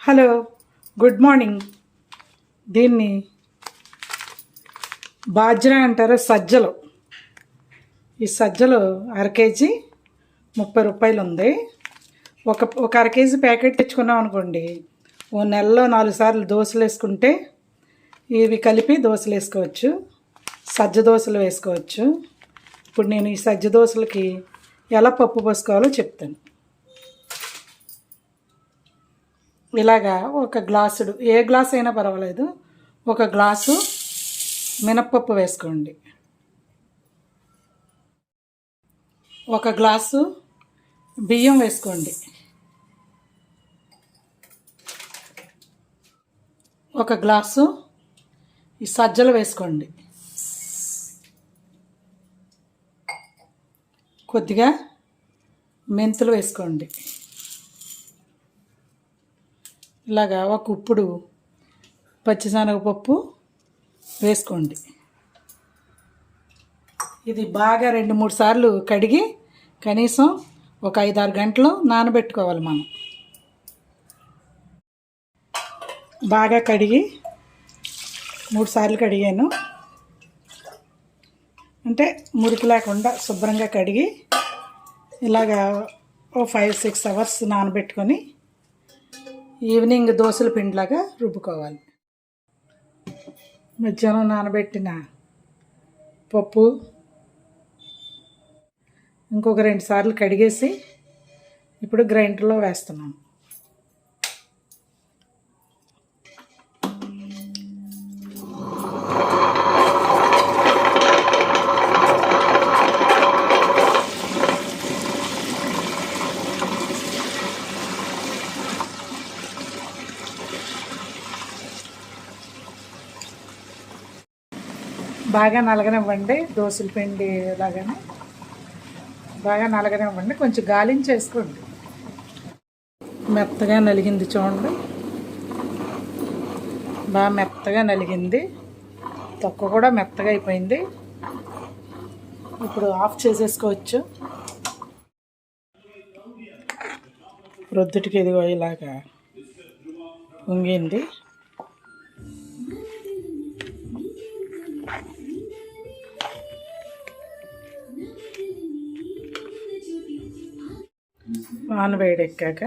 Hello good morning. దీన్ని బాజ్రా అంటారు సజ్జలు. ఈ సజ్జలు అర కేజీ ముప్పై రూపాయలు ఉంది. ఒక ఒక అర కేజీ ప్యాకెట్ తెచ్చుకున్నాం అనుకోండి. ఓ నెలలో నాలుగు సార్లు దోశలు వేసుకుంటే ఇవి కలిపి దోశలు వేసుకోవచ్చు. సజ్జ దోశలు వేసుకోవచ్చు. ఇప్పుడు నేను ఈ సజ్జ దోశలకి ఎలా పప్పు పోసుకోవాలో చెప్తాను. ఇలాగా ఒక గ్లాసుడు ఏ గ్లాస్ అయినా పర్వాలేదు. ఒక గ్లాసు మినప్పప్పు వేసుకోండి. ఒక గ్లాసు బియ్యం వేసుకోండి. ఒక గ్లాసు ఈ సజ్జలు వేసుకోండి. కొద్దిగా మెంతులు వేసుకోండి. ఇలాగా ఒక ఉప్పుడు పచ్చిశనగపప్పు వేసుకోండి. ఇది బాగా రెండు మూడు సార్లు కడిగి కనీసం ఒక ఐదు ఆరు గంటలు నానబెట్టుకోవాలి మనం. బాగా కడిగి మూడు సార్లు కడిగాను. అంటే మురికి లేకుండా శుభ్రంగా కడిగి ఇలాగా ఓ ఫైవ్ సిక్స్ అవర్స్ నానబెట్టుకొని ఈవినింగ్ దోశల పిండిలాగా రుబ్బుకోవాలి. మధ్యాహ్నం నానబెట్టిన పప్పు ఇంకొక రెండు సార్లు కడిగేసి ఇప్పుడు గ్రైండర్లో వేస్తున్నాను. బాగా నలగనివ్వండి దోశల పిండి లాగానే. బాగా నలగనివ్వండి కొంచెం గాలించేసుకోండి మెత్తగా నలిగింది చూడండి. బాగా మెత్తగా నలిగింది. తొక్క కూడా మెత్తగా అయిపోయింది. ఇప్పుడు ఆఫ్ చేసేసుకోవచ్చు. రొద్దుటికి ఇదిగో ఇలాగా పొంగింది. ఆన్ వేడెక్కాక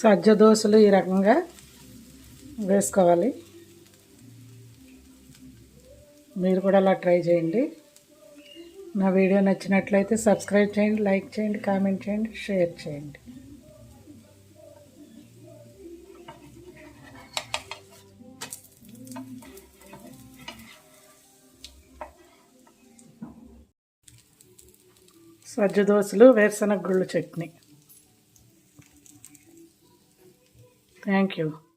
సజ్జ దోశలు ఈ రకంగా వేసుకోవాలి. మీరు కూడా అలా ట్రై చేయండి. నా వీడియో నచ్చినట్లయితే సబ్స్క్రైబ్ చేయండి లైక్ చేయండి కామెంట్ చేయండి షేర్ చేయండి. సజ్జ దోశలు వేరుశనగ గుళ్ళు చట్నీ. Thank you